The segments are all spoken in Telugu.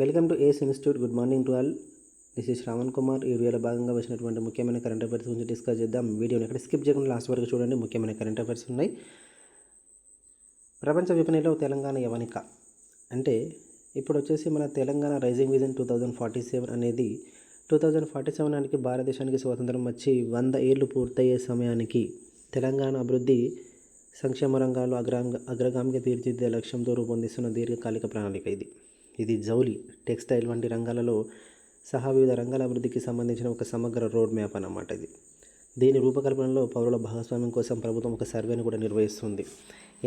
Welcome to Ace institute. Good morning to all. This is Shravan Kumar. ఈ వీడియోలో భాగంగా వచ్చినటువంటి ముఖ్యమైన కరెంట్ అఫైర్స్ గురించి డిస్కస్ చేద్దాం. వీడియోని ఎక్కడ స్కిప్ చేయకుండా లాస్ట్ వరకు చూడండి. ముఖ్యమైన కరెంట్ అఫైర్స్ ఉన్నాయి. ప్రపంచ విపణిలో తెలంగాణ యవనిక. అంటే ఇప్పుడు వచ్చేసి మన Telangana rising vision two thousand forty seven అనేది టూ థౌజండ్ ఫార్టీ సెవెన్ నాటికి భారతదేశానికి స్వాతంత్రం వచ్చి వంద ఏళ్ళు పూర్తయ్యే సమయానికి తెలంగాణ అభివృద్ధి సంక్షేమ రంగాల్లో అగ్రంగా అగ్రగామిగా తీర్చిదిద్దే లక్ష్యంతో రూపొందిస్తున్న దీర్ఘకాలిక ప్రణాళిక ఇది. ఇది జౌలి టెక్స్టైల్ వంటి రంగాలలో సహా వివిధ రంగాల అభివృద్ధికి సంబంధించిన ఒక సమగ్ర రోడ్ మ్యాప్ అన్నమాట ఇది. దీని రూపకల్పనలో పౌరుల భాగస్వామ్యం కోసం ప్రభుత్వం ఒక సర్వేను కూడా నిర్వహిస్తుంది.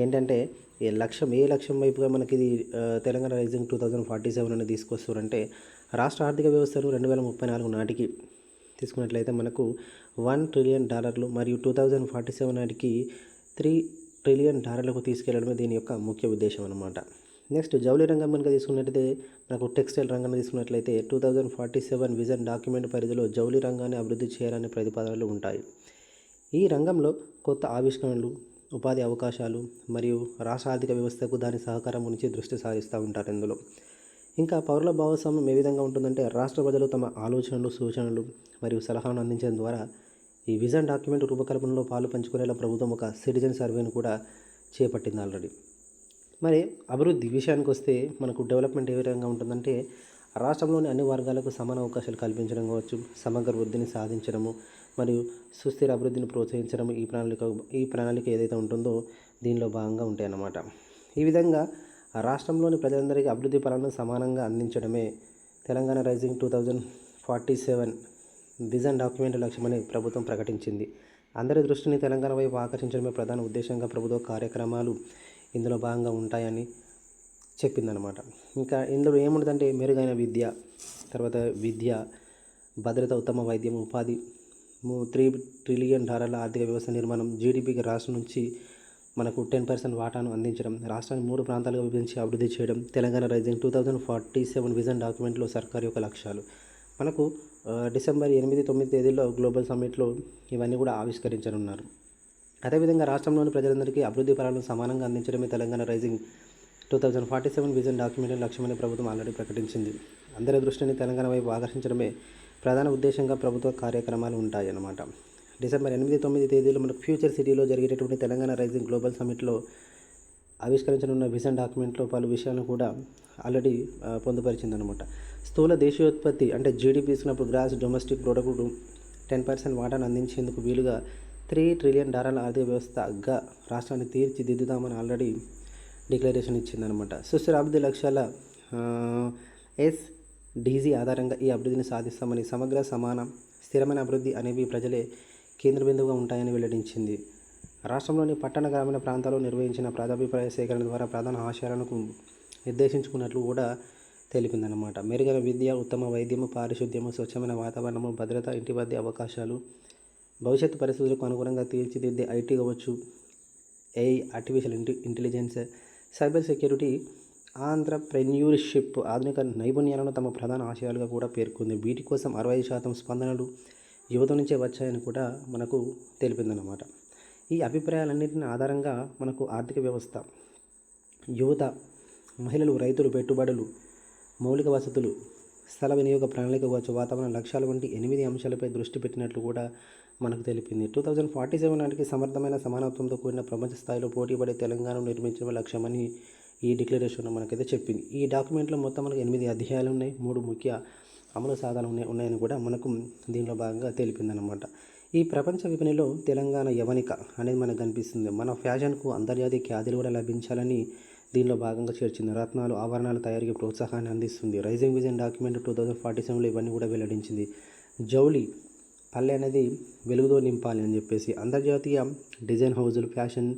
ఏంటంటే ఏ లక్ష్యం ఏ లక్ష్యం వైపుగా మనకి ఇది Telangana rising two thousand forty seven అనేది తీసుకొస్తారంటే రాష్ట్ర ఆర్థిక వ్యవస్థను రెండు వేల ముప్పై నాలుగు నాటికి తీసుకున్నట్లయితే మనకు వన్ ట్రిలియన్ డాలర్లు మరియు టూ థౌజండ్ ఫార్టీ సెవెన్ నాటికి త్రీ ట్రిలియన్ డాలర్లకు తీసుకెళ్ళడమే దీని యొక్క ముఖ్య ఉద్దేశం అన్నమాట. నెక్స్ట్ జౌళి రంగం కనుక తీసుకున్నట్లయితే మనకు టెక్స్టైల్ రంగాన్ని తీసుకున్నట్లయితే two thousand forty seven vision document పరిధిలో జౌళి రంగాన్ని అభివృద్ధి చేయాలనే ప్రతిపాదనలు ఉంటాయి. ఈ రంగంలో కొత్త ఆవిష్కరణలు ఉపాధి అవకాశాలు మరియు రాష్ట్ర ఆర్థిక వ్యవస్థకు దాని సహకారం గురించి దృష్టి సారిస్తూ ఉంటారు ఇందులో. ఇంకా పౌరుల భాగస్వామ్యం ఏ విధంగా ఉంటుందంటే రాష్ట్ర ప్రజలు తమ ఆలోచనలు సూచనలు మరియు సలహాలను అందించడం ద్వారా ఈ విజన్ డాక్యుమెంట్ రూపకల్పనలో పాలు పంచుకునేలా ప్రభుత్వం ఒక సిటిజన్ సర్వేను కూడా చేపట్టింది ఆల్రెడీ. మరి అభివృద్ధి విషయానికి వస్తే మనకు డెవలప్మెంట్ ఏ విధంగా ఉంటుందంటే రాష్ట్రంలోని అన్ని వర్గాలకు సమాన అవకాశాలు కల్పించడం కావచ్చు సమగ్ర వృద్ధిని సాధించడము మరియు సుస్థిర అభివృద్ధిని ప్రోత్సహించడం ఈ ప్రణాళిక ఈ ప్రణాళిక ఏదైతే ఉంటుందో దీనిలో భాగంగా ఉంటాయన్నమాట. ఈ విధంగా రాష్ట్రంలోని ప్రజలందరికీ అభివృద్ధి పరాలను సమానంగా అందించడమే Telangana rising two thousand forty seven vision document లక్ష్యమని ప్రభుత్వం ప్రకటించింది. అందరి దృష్టిని తెలంగాణ వైపు ఆకర్షించడమే ప్రధాన ఉద్దేశంగా ప్రభుత్వ కార్యక్రమాలు ఇందులో భాగంగా ఉంటాయని చెప్పిందనమాట ఇంకా ఇందులో ఏముంటుందంటే మెరుగైన విద్య తర్వాత విద్య భద్రత ఉత్తమ వైద్యం ఉపాధి త్రీ ట్రిలియన్ డాలర్ల ఆర్థిక వ్యవస్థ నిర్మాణం జీడిపికి రాష్ట్రం నుంచి మనకు టెన్ పర్సెంట్ వాటాను అందించడం రాష్ట్రాన్ని మూడు ప్రాంతాలుగా విభజించి అభివృద్ధి చేయడం Telangana rising two thousand forty seven vision డాక్యుమెంట్లో సర్కార్ యొక్క లక్ష్యాలు. మనకు డిసెంబర్ ఎనిమిది తొమ్మిది తేదీల్లో గ్లోబల్ సమ్మిట్లో ఇవన్నీ కూడా ఆవిష్కరించనున్నారు. అదేవిధంగా రాష్ట్రంలోని ప్రజలందరికీ అభివృద్ధి పరాలను సమానంగా అందించడమే Telangana rising two thousand forty seven vision document లక్ష్యమని ప్రభుత్వం ఆల్రెడీ ప్రకటించింది. అందరి దృష్టిని తెలంగాణ వైపు ఆకర్షించడమే ప్రధాన ఉద్దేశంగా ప్రభుత్వ కార్యక్రమాలు ఉంటాయన్నమాట. డిసెంబర్ ఎనిమిది తొమ్మిది తేదీలో మనకు ఫ్యూచర్ సిటీలో జరిగేటటువంటి తెలంగాణ రైజింగ్ గ్లోబల్ సమ్మిట్లో ఆవిష్కరించనున్న విజన్ డాక్యుమెంట్లో పలు విషయాలను కూడా ఆల్రెడీ పొందుపరిచింది పొందుపరిచిందనమాట స్థూల దేశీయోత్పత్తి అంటే జీడిపి తీసుకున్నప్పుడు gross domestic product ten percent వాటాను అందించేందుకు వీలుగా త్రీ ట్రిలియన్ డాలర్ల ఆర్థిక వ్యవస్థగా రాష్ట్రాన్ని తీర్చిదిద్దుతామని ఆల్రెడీ డిక్లరేషన్ ఇచ్చిందనమాట సుస్థిర అభివృద్ధి లక్ష్యాల ఎస్ డీజీ ఆధారంగా ఈ అభివృద్ధిని సాధిస్తామని సమగ్ర సమాన స్థిరమైన అభివృద్ధి అనేవి ప్రజలే కేంద్ర బిందువుగా ఉంటాయని వెల్లడించింది. రాష్ట్రంలోని పట్టణ గ్రామీణ ప్రాంతాల్లో నిర్వహించిన ప్రాధాభిప్రాయ సేకరణ ద్వారా ప్రధాన ఆశయాలను నిర్దేశించుకున్నట్లు కూడా తెలిపిందనమాట మెరుగైన విద్య ఉత్తమ వైద్యము పారిశుద్ధ్యము స్వచ్ఛమైన వాతావరణము భద్రత ఇంటి వద్ద అవకాశాలు భవిష్యత్తు పరిస్థితులకు అనుగుణంగా తీర్చిదిద్దే ఐటీ కావచ్చు ఏఐ ఆర్టిఫిషియల్ ఇంటి ఇంటెలిజెన్స్ సైబర్ సెక్యూరిటీ ఆంధ్రప్రెన్యూర్షిప్ ఆధునిక నైపుణ్యాలను తమ ప్రధాన ఆశయాలుగా కూడా పేర్కొంది. వీటి కోసం అరవై శాతం స్పందనలు యువత నుంచే వచ్చాయని కూడా మనకు తెలిపిందన్నమాట. ఈ అభిప్రాయాలన్నింటిని ఆధారంగా మనకు ఆర్థిక వ్యవస్థ యువత మహిళలు రైతులు పెట్టుబడులు మౌలిక వసతులు స్థల వినియోగ ప్రణాళిక కావచ్చు వాతావరణ లక్ష్యాలు వంటి ఎనిమిది అంశాలపై దృష్టి పెట్టినట్లు కూడా మనకు తెలిపింది. టూ థౌజండ్ ఫార్టీ సెవెన్ నాటికి సమర్థమైన సమానత్వంతో కూడిన ప్రపంచ స్థాయిలో పోటీపడే తెలంగాణను నిర్మించడం లక్ష్యమని ఈ డిక్లరేషన్ మనకైతే చెప్పింది. ఈ డాక్యుమెంట్లో మొత్తం మనకు ఎనిమిది అధ్యాయాలు ఉన్నాయి. మూడు ముఖ్య అమలు సాధనలు ఉన్నాయి ఉన్నాయని కూడా మనకు దీనిలో భాగంగా తెలిపిందనమాట ఈ ప్రపంచ విపణిలో తెలంగాణ యవనిక అనేది మనకు కనిపిస్తుంది. మన ఫ్యాషన్కు అంతర్జాతీయ ఖ్యాతులు కూడా లభించాలని దీనిలో భాగంగా చేర్చింది. రత్నాలు ఆభరణాల తయారీకి ప్రోత్సాహాన్ని అందిస్తుంది. Rising vision document two thousand forty సెవెన్లో ఇవన్నీ కూడా వెల్లడించింది. జౌలి పల్లె అనేది వెలుగుతో నింపాలి అని చెప్పేసి అంతర్జాతీయ డిజైన్ హౌజులు ఫ్యాషన్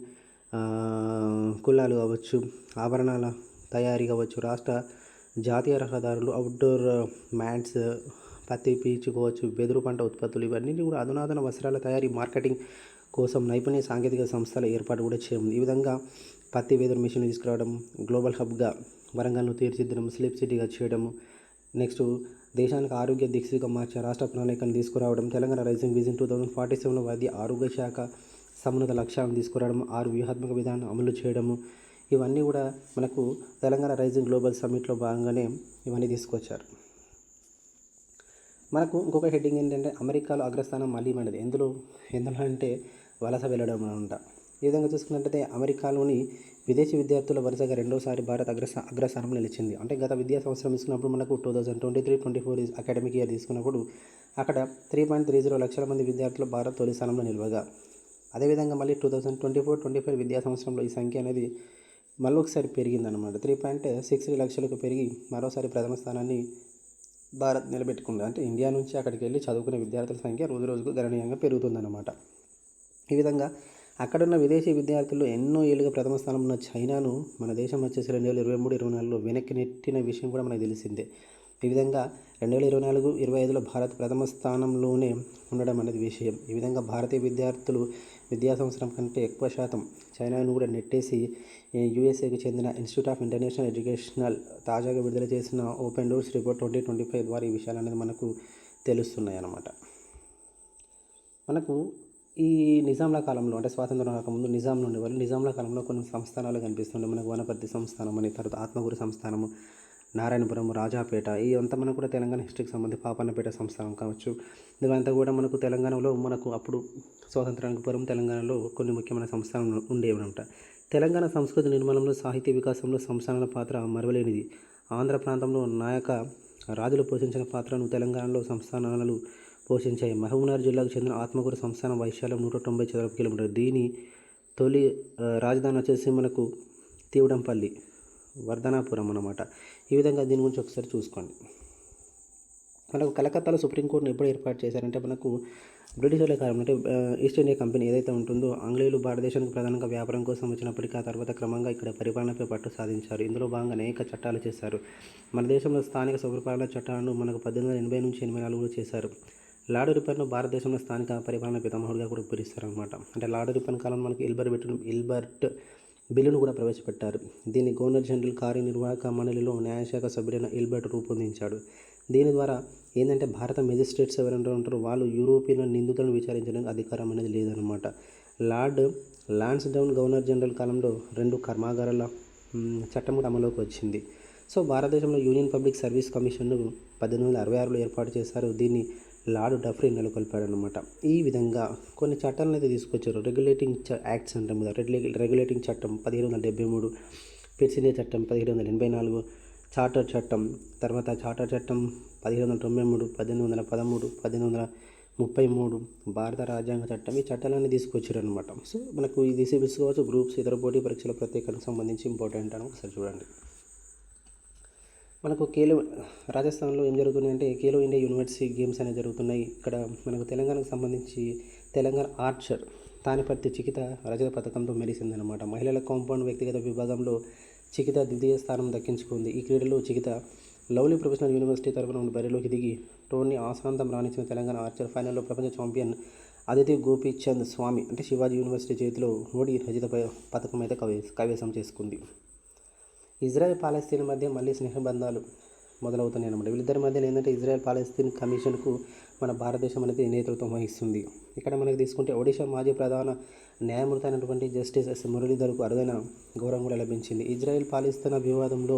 కులాలు కావచ్చు ఆభరణాల తయారీ కావచ్చు రాష్ట్ర జాతీయ రహదారులు అవుట్డోర్ మ్యాట్స్ పత్తి పీచుకోవచ్చు వెదురు పంట ఉత్పత్తులు ఇవన్నీ కూడా అధునాతన వస్త్రాల తయారీ మార్కెటింగ్ కోసం నైపుణ్య సాంకేతిక సంస్థల ఏర్పాటు కూడా చేయడం ఈ విధంగా పత్తి వెదురు మిషన్ తీసుకురావడం గ్లోబల్ హబ్గా వరంగల్ను తీర్చిదిద్దడం స్లీప్ సిటీగా చేయడము నెక్స్ట్ దేశానికి ఆరోగ్య దీక్షగా మార్చే రాష్ట్ర ప్రణాళికను తీసుకురావడం Telangana rising vision two thousand forty సెవెన్లో వైద్య ఆరోగ్య శాఖ సమున్నత లక్ష్యాలను తీసుకురావడం ఆరు వ్యూహాత్మక విధానం అమలు చేయడము ఇవన్నీ కూడా మనకు తెలంగాణ రైజింగ్ గ్లోబల్ సమ్మిట్లో భాగంగానే ఇవన్నీ తీసుకొచ్చారు. మనకు ఇంకొక హెడ్డింగ్ ఏంటంటే అమెరికాలో అగ్రస్థానం మళ్ళీ మనది. ఎందులో? ఎందులో అంటే వలస వెళ్ళడం అనమాట ఈ విధంగా చూసుకున్నట్లయితే అమెరికాలోని విదేశీ విద్యార్థుల వరుసగా రెండోసారి భారత్ అగ్రస్థా అగ్రస్థానంలో నిలిచింది. అంటే గత విద్యా సంవత్సరం తీసుకున్నప్పుడు మనకు two thousand twenty three twenty four academic year తీసుకున్నప్పుడు అక్కడ త్రీ పాయింట్ త్రీ జీరో లక్షల మంది విద్యార్థులు భారత్ తొలి స్థానంలో నిలవగా. అదేవిధంగా మళ్ళీ two thousand twenty four twenty five విద్యా సంవత్సరంలో ఈ సంఖ్య అనేది మళ్ళీ ఒకసారి పెరిగిందనమాట త్రీ పాయింట్ సిక్స్ లక్షలకు పెరిగి మరోసారి ప్రథమ స్థానాన్ని భారత్ నిలబెట్టుకుంది. అంటే ఇండియా నుంచి అక్కడికి వెళ్ళి చదువుకునే విద్యార్థుల సంఖ్య రోజు రోజుకు గణనీయంగా పెరుగుతుందన్నమాట. ఈ విధంగా అక్కడున్న విదేశీ విద్యార్థులు ఎన్నో ఏళ్ళుగా ప్రథమ స్థానంలో ఉన్న చైనాను మన దేశం వచ్చేసి రెండు వేల ఇరవై మూడు ఇరవై నాలుగులో వెనక్కి నెట్టిన విషయం కూడా మనకు తెలిసిందే. ఈ విధంగా రెండు వేల ఇరవై నాలుగు ఇరవై ఐదులో భారత్ ప్రథమ స్థానంలోనే ఉండడం అనేది విషయం. ఈ విధంగా భారతీయ విద్యార్థులు విద్యా సంవత్సరం కంటే ఎక్కువ శాతం చైనాను కూడా నెట్టేసి యూఎస్ఏకి చెందిన ఇన్స్టిట్యూట్ ఆఫ్ ఇంటర్నేషనల్ ఎడ్యుకేషనల్ తాజాగా విడుదల చేసిన open doors report twenty twenty five ద్వారా ఈ విషయాలు అనేది మనకు తెలుస్తున్నాయి అన్నమాట మనకు ఈ నిజాంల కాలంలో అంటే స్వాతంత్రం రాకముందు నిజాంలు ఉండేవాళ్ళు నిజాంల కాలంలో కొన్ని సంస్థానాలు కనిపిస్తుండే. మనకు వనపర్తి సంస్థానం అని తర్వాత ఆత్మగురు సంస్థానము నారాయణపురం రాజాపేట ఇవంతా మనకు కూడా తెలంగాణ హిస్టరీకి సంబంధించి పాపన్నపేట సంస్థానం కావచ్చు. ఇవంతా కూడా మనకు తెలంగాణలో మనకు అప్పుడు స్వాతంత్రానికి పూర్వం తెలంగాణలో కొన్ని ముఖ్యమైన సంస్థానాలు ఉండేవి అనమాట తెలంగాణ సంస్కృతి నిర్మాణంలో సాహిత్య వికాసంలో సంస్థానాల పాత్ర మరవలేనిది. ఆంధ్ర ప్రాంతంలో నాయక రాజులు పోషించిన పాత్రను తెలంగాణలో సంస్థానాలు పోషించాయి. మహబూబ్నగర్ జిల్లాకు చెందిన ఆత్మకూరు సంస్థానం వైశాల్యం నూట తొంభై చదరపు కిలోమీటర్ దీని తొలి రాజధాని వచ్చేసి మనకు తీవడంపల్లి వర్ధనాపురం అన్నమాట. ఈ విధంగా దీని గురించి ఒకసారి చూసుకోండి. మనకు కలకత్తాలో సుప్రీంకోర్టును ఎప్పుడు ఏర్పాటు చేశారంటే మనకు బ్రిటిష్ వాళ్ళ కాలం అంటే ఈస్ట్ ఇండియా కంపెనీ ఏదైతే ఉంటుందో ఆంగ్లేయులు భారతదేశానికి ప్రధానంగా వ్యాపారం కోసం వచ్చినప్పటికీ ఆ తర్వాత క్రమంగా ఇక్కడ పరిపాలనపై పట్టు సాధించారు. ఇందులో భాగంగా అనేక చట్టాలు చేశారు. మన దేశంలో స్థానిక స్వపరిపాలన చట్టాలను మనకు పద్దెనిమిది వందల ఎనభై నుంచి ఎనభై నాలుగులో చేశారు. లార్డ్ రిపన్ను భారతదేశంలో స్థానిక పరిపాలన పితామహుడిగా కూడా పిలుస్తారనమాట అంటే లార్డ్ రిపన్ కాలం మనకి ఇల్బర్ పెట్టిన ఇల్బర్ట్ బిల్లును కూడా ప్రవేశపెట్టారు. దీన్ని గవర్నర్ జనరల్ కార్యనిర్వాహక మండలిలో న్యాయశాఖ సభ్యుడైన ఇల్బర్ట్ రూపొందించాడు. దీని ద్వారా ఏంటంటే భారత మెజిస్ట్రేట్స్ ఎవరంటూ ఉంటారు వాళ్ళు యూరోపియన్ నిందితులను విచారించడానికి అధికారం అనేది లేదనమాట Lord Lansdowne governor general కాలంలో రెండు కర్మాగారాల చట్టం కూడా అమలులోకి వచ్చింది. సో భారతదేశంలో యూనియన్ పబ్లిక్ సర్వీస్ కమిషన్ను పద్దెనిమిది వందల అరవై ఆరులో ఏర్పాటు చేశారు. దీన్ని లార్డ్ డఫ్రీ నెలకొల్పాడు అనమాట ఈ విధంగా కొన్ని చట్టాలను అయితే తీసుకొచ్చారు. రెగ్యులేటింగ్ యాక్ట్స్ అంటాం కదా రెగ్యులేటింగ్ చట్టం పదిహేడు వందల డెబ్బై మూడు పిర్సినే చట్టం పదిహేడు వందల ఎనభై నాలుగు చార్టర్ చట్టం తర్వాత చార్టర్ చట్టం పదిహేడు వందల తొంభై మూడు పద్దెనిమిది వందల పదమూడు పద్దెనిమిది వందల ముప్పై మూడు భారత రాజ్యాంగ చట్టం ఈ చట్టాలన్నీ తీసుకొచ్చారు అనమాట సో మనకు ఇది సిబిల్స్ కావచ్చు గ్రూప్స్ ఇతర పోటీ పరీక్షల ప్రత్యేకతకు సంబంధించి ఇంపార్టెంట్ అని ఒకసారి చూడండి. మనకు కేలో రాజస్థాన్లో ఏం జరుగుతుంది అంటే కేలో ఇండియా యూనివర్సిటీ గేమ్స్ అనేవి జరుగుతున్నాయి. ఇక్కడ మనకు తెలంగాణకు సంబంధించి తెలంగాణ ఆర్చర్ తానిపర్తి చికిత రజత పథకంతో మెరిసిందనమాట మహిళల కాంపౌండ్ వ్యక్తిగత విభాగంలో చికిత ద్వితీయ స్థానం దక్కించుకుంది. ఈ క్రీడలో చికిత లవ్లీ ప్రొఫెషనల్ యూనివర్సిటీ తరఫున నుండి బరిలోకి దిగి టోర్నీ ఆశాంతం రాణించిన తెలంగాణ ఆర్చర్ ఫైనల్లో ప్రపంచ ఛాంపియన్ అదితి గోపీచంద్ స్వామి అంటే శివాజీ యూనివర్సిటీ చేతిలో ఓడి రజిత ప- పథకం అయితే కవే కవేశం చేసుకుంది. ఇజ్రాయెల్ పాలస్తీన్ మధ్య మళ్ళీ స్నేహబంధాలు మొదలవుతున్నాయి అన్నమాట. వీళ్ళిద్దరి మధ్య ఏంటంటే ఇజ్రాయెల్ పాలస్తీన్ కమిషన్కు మన భారతదేశం అనేది నేతృత్వం వహిస్తుంది. ఇక్కడ మనకి తీసుకుంటే ఒడిషా మాజీ ప్రధాన న్యాయమూర్తి అయినటువంటి జస్టిస్ ఎస్ మురళీధర్కు అరుదైన గౌరవం కూడా లభించింది. ఇజ్రాయెల్ పాలస్తీనా వివాదంలో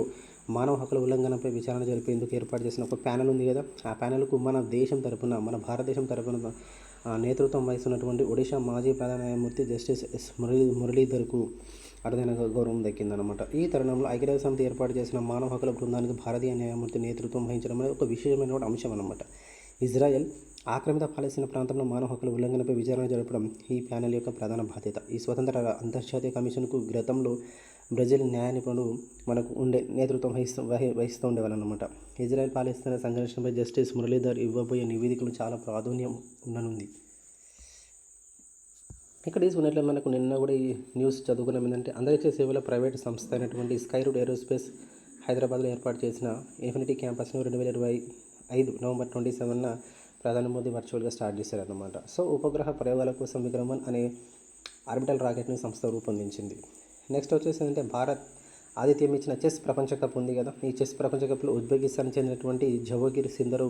మానవ హక్కుల ఉల్లంఘనపై విచారణ జరిపేందుకు ఏర్పాటు చేసిన ఒక ప్యానెల్ ఉంది కదా. ఆ ప్యానెల్కు మన దేశం తరపున మన భారతదేశం తరపున ఆ, నేతృత్వం వహిస్తున్నటువంటి ఒడిషా మాజీ ప్రధాన న్యాయమూర్తి జస్టిస్ ఎస్ మురళీ మురళీధర్కు అరుదైన గౌరవం దక్కిందనమాట ఈ తరుణంలో ఐక్యరాజ్య సమితి ఏర్పాటు చేసిన మానవ హక్కుల బృందానికి భారతీయ న్యాయమూర్తి నేతృత్వం వహించడం అనేది ఒక విశేషమైన అంశం అనమాట ఇజ్రాయెల్ ఆక్రమిత పాలస్తీనా ప్రాంతంలో మానవ హక్కుల ఉల్లంఘనపై విచారణ జరపడం ఈ ప్యానెల్ యొక్క ప్రధాన బాధ్యత. ఈ స్వతంత్ర అంతర్జాతీయ కమిషన్కు గతంలో బ్రెజిల్ న్యాయ నిపుణులు మనకు ఉండే నేతృత్వం వహిస్తూ వహి వహిస్తూ ఉండేవాళ్ళనమాట ఇజ్రాయెల్ పాలస్తీనా సంఘర్షణపై జస్టిస్ మురళీధర్ ఇవ్వబోయే నివేదికలు చాలా ప్రాధాన్యం ఉండనుంది. ఇక్కడ తీసుకున్నట్లే మనకు నిన్న కూడా ఈ న్యూస్ చదువుకున్నాం. ఏంటంటే అంతరిక్ష సేవల ప్రైవేట్ సంస్థ అయినటువంటి స్కై రూట్ ఏరోస్పేస్ హైదరాబాద్లో ఏర్పాటు చేసిన ఇన్ఫినిటీ క్యాంపస్ను రెండు వేల ఇరవై ఐదు నవంబర్ ట్వంటీ సెవెన్న ప్రధాని మోదీ వర్చువల్గా స్టార్ట్ చేశారన్నమాట. సో ఉపగ్రహ ప్రయోగాల కోసం విక్రమన్ అనే ఆర్బిటల్ రాకెట్ని సంస్థ రూపొందించింది. నెక్స్ట్ వచ్చేసి ఏంటంటే భారత్ ఆతిథ్యం ఇచ్చిన చెస్ ప్రపంచ కప్ ఉంది కదా. ఈ చెస్ ప్రపంచ కప్లో ఉజ్బెకిస్తాన్ చెందినటువంటి జవోగిర్ సిందరు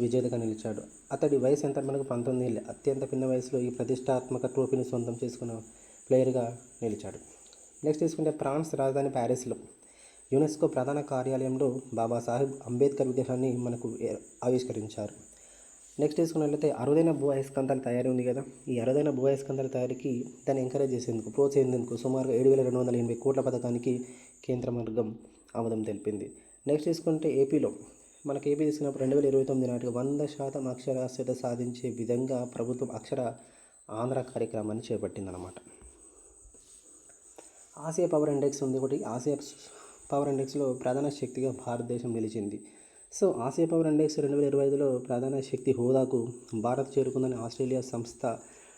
విజేతగా నిలిచాడు. అతడి వయసు ఎంత? మనకు పంతొమ్మిది ఏళ్ళే. అత్యంత పిన్న వయసులో ఈ ప్రతిష్టాత్మక ట్రోఫీని సొంతం చేసుకున్న ప్లేయర్గా నిలిచాడు. నెక్స్ట్ తీసుకుంటే ఫ్రాన్స్ రాజధాని ప్యారిస్లో. యునెస్కో ప్రధాన కార్యాలయంలో బాబాసాహెబ్ అంబేద్కర్ విగ్రహాన్ని మనకు ఆవిష్కరించారు. నెక్స్ట్ తీసుకున్నట్లయితే అరుదైన భూ అయస్కాంతాల తయారీ ఉంది కదా? ఈ అరుదైన భూ అయస్కాంతాల తయారీకి దాన్ని ఎంకరేజ్ చేసేందుకు ప్రోత్సహించేందుకు సుమారుగా ఏడు వేల రెండు వందల ఎనభై కోట్ల పథకానికి కేంద్ర మార్గం ఆమోదం తెలిపింది. నెక్స్ట్ తీసుకుంటే ఏపీలో మనకి కేపీ తీసుకున్నప్పుడు రెండు వేల ఇరవై తొమ్మిది నాటికి వంద శాతం అక్షరాస్యత సాధించే విధంగా ప్రభుత్వం అక్షర ఆంధ్ర కార్యక్రమాన్ని చేపట్టిందనమాట ఆసియా పవర్ ఇండెక్స్ ఉంది ఒకటి. ఆసియా పవర్ ఇండెక్స్లో ప్రధాన శక్తిగా భారతదేశం నిలిచింది. సో ఆసియా పవర్ ఇండెక్స్ రెండు వేల ఇరవై ఐదులో ప్రధాన శక్తి హోదాకు భారత్ చేరుకుందని ఆస్ట్రేలియా సంస్థ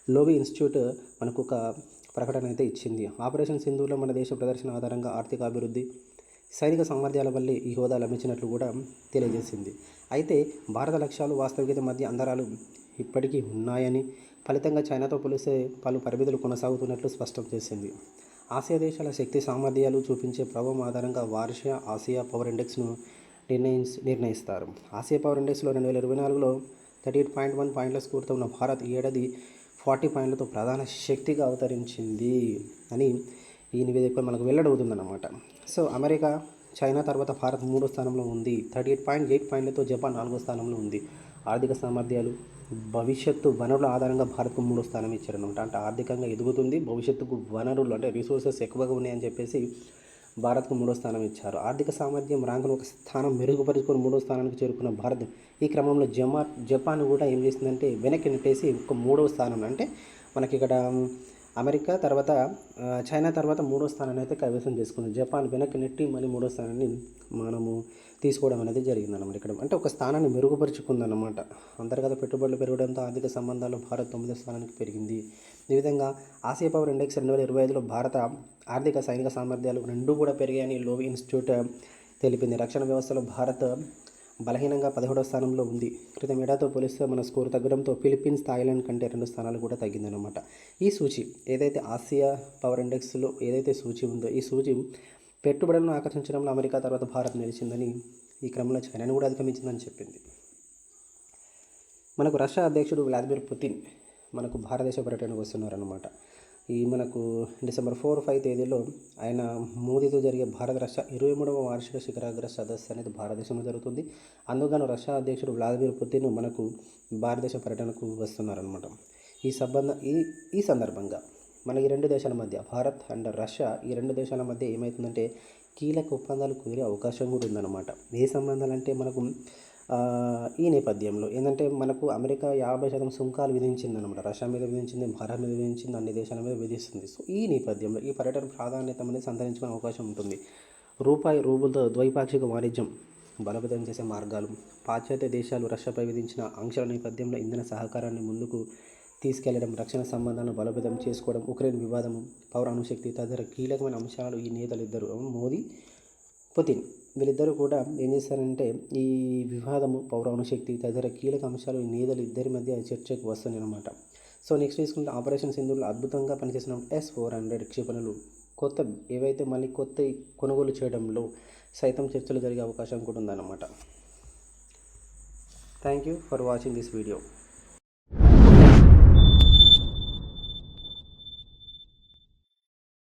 లోబీ ఇన్స్టిట్యూట్ మనకు ఒక ప్రకటన అయితే ఇచ్చింది. ఆపరేషన్ సింధూర్లో మన దేశ ప్రదర్శన ఆధారంగా ఆర్థిక అభివృద్ధి సైనిక సామర్థ్యాల వల్లే ఈ హోదా లభించినట్లు కూడా తెలియజేసింది. అయితే భారత లక్ష్యాలు వాస్తవికత మధ్య అంతరాలు ఇప్పటికీ ఉన్నాయని ఫలితంగా చైనాతో పోలిస్తే పలు పరిమితులు కొనసాగుతున్నట్లు స్పష్టం చేసింది. ఆసియా దేశాల శక్తి సామర్థ్యాలు చూపించే ప్రభావం ఆధారంగా వార్ష ఆసియా పవర్ ఇండెక్స్ను నిర్ణయి నిర్ణయిస్తారు. ఆసియా పవర్ ఇండెక్స్లో రెండు వేల ఇరవై నాలుగులో థర్టీ ఎయిట్ పాయింట్ వన్ పాయింట్ల స్కోర్తో ఉన్న భారత్ ఈ ఏడాది ఫార్టీ పాయింట్లతో ప్రధాన శక్తిగా అవతరించింది అని ఈ నివేదిక మనకు వెల్లడవుతుందన్నమాట. సో అమెరికా చైనా తర్వాత భారత్ మూడో స్థానంలో ఉంది. థర్టీ ఎయిట్ పాయింట్ ఎయిట్ పాయింట్లతో జపాన్ నాలుగో స్థానంలో ఉంది. ఆర్థిక సామర్థ్యాలు భవిష్యత్తు వనరుల ఆధారంగా భారత్కు మూడో స్థానం ఇచ్చారనమాట అంటే ఆర్థికంగా ఎదుగుతుంది భవిష్యత్తుకు వనరులు అంటే రిసోర్సెస్ ఎక్కువగా ఉన్నాయని చెప్పేసి భారత్కు మూడో స్థానం ఇచ్చారు. ఆర్థిక సామర్థ్యం ర్యాంకును ఒక స్థానం మెరుగుపరుచుకొని మూడో స్థానానికి చేరుకున్న భారత్ ఈ క్రమంలో జమా జపాన్ కూడా ఏం చేసిందంటే వెనక్కి నెట్టేసి ఒక మూడో స్థానం. అంటే మనకి ఇక్కడ అమెరికా తర్వాత చైనా తర్వాత మూడో స్థానాన్ని అయితే కైవసం చేసుకుంది. జపాన్ వెనక్కి నెట్టి మళ్ళీ మూడో స్థానాన్ని మనము తీసుకోవడం అనేది జరిగిందన్నమాట ఇక్కడ. అంటే ఒక స్థానాన్ని మెరుగుపరుచుకుందన్నమాట. అంతర్గత పెట్టుబడులు పెరగడంతో ఆర్థిక సంబంధాలు భారత్ తొమ్మిదో స్థానానికి పెరిగింది. ఈ విధంగా ఆసియా పవర్ ఇండెక్స్ రెండు వేల ఇరవై ఐదులో భారత ఆర్థిక సైనిక సామర్థ్యాలు రెండూ కూడా పెరిగాయని లోవి ఇన్స్టిట్యూట్ తెలిపింది. రక్షణ వ్యవస్థలో భారత్ బలహీనంగా పదిహేడవ స్థానంలో ఉంది. క్రితం ఏడాదితో పోలిస్తే మన స్కోర్ తగ్గడంతో ఫిలిప్పీన్స్ థాయిలాండ్ కంటే రెండు స్థానాలు కూడా తగ్గిందన్నమాట. ఈ సూచి ఏదైతే ఆసియా పవర్ ఇండెక్స్లో ఏదైతే సూచి ఉందో ఈ సూచి పెట్టుబడులను ఆకర్షించడంలో అమెరికా తర్వాత భారత్ నిలిచిందని ఈ క్రమంలో చైనాను కూడా అధిగమించిందని చెప్పింది. మనకు రష్యా అధ్యక్షుడు వ్లాదిమిర్ పుతిన్ మనకు భారతదేశ పర్యటనకు వస్తున్నారన్నమాట. ఈ మనకు డిసెంబర్ ఫోర్ ఫైవ్ తేదీలో ఆయన మోదీతో జరిగే భారత రష్యా ఇరవై మూడవ వార్షిక శిఖరాగ్ర సదస్సు అనేది భారతదేశంలో జరుగుతుంది. అందుకని రష్యా అధ్యక్షుడు వ్లాదిమిర్ పుతిన్ మనకు భారతదేశ పర్యటనకు వస్తున్నారనమాట ఈ సంబంధ ఈ ఈ సందర్భంగా మన ఈ రెండు దేశాల మధ్య భారత్ అండ్ రష్యా ఈ రెండు దేశాల మధ్య ఏమవుతుందంటే కీలక ఒప్పందాలు కుదిరే అవకాశం కూడా ఉందన్నమాట. ఏ సంబంధాలు అంటే మనకు ఈ నేపథ్యంలో ఏంటంటే మనకు అమెరికా యాభై శాతం సుంకాలు విధించింది అనమాట రష్యా మీద విధించింది భారత్ మీద విధించింది అన్ని దేశాల మీద విధిస్తుంది. సో ఈ నేపథ్యంలో ఈ పర్యటన ప్రాధాన్యత అనేది సంతరించుకునే అవకాశం ఉంటుంది. రూపాయి రూపులతో ద్వైపాక్షిక వాణిజ్యం బలోపేతం చేసే మార్గాలు పాశ్చాత్య దేశాలు రష్యాపై విధించిన ఆంక్షల నేపథ్యంలో ఇంధన సహకారాన్ని ముందుకు తీసుకెళ్ళడం రక్షణ సంబంధాలను బలోపేతం చేసుకోవడం ఉక్రెయిన్ వివాదం పౌర అణుశక్తి తదితర కీలకమైన అంశాలు ఈ నేతలు ఇద్దరు. మోదీ పుతిన్. వీళ్ళిద్దరూ కూడా ఏం చేస్తారంటే ఈ వివాదము పౌరాణ శక్తి తదితర కీలక అంశాలు ఈ నేతలు ఇద్దరి మధ్య చర్చకు వస్తున్నాయి అనమాట సో నెక్స్ట్ తీసుకుంటే ఆపరేషన్ సింధూర్లో అద్భుతంగా పనిచేసిన ఎస్ ఫోర్ హండ్రెడ్ క్షిపణులు కొత్త ఏవైతే మళ్ళీ కొత్త కొనుగోలు చేయడంలో సైతం చర్చలు జరిగే అవకాశం కూడా ఉందన్నమాట. Thank you for watching this video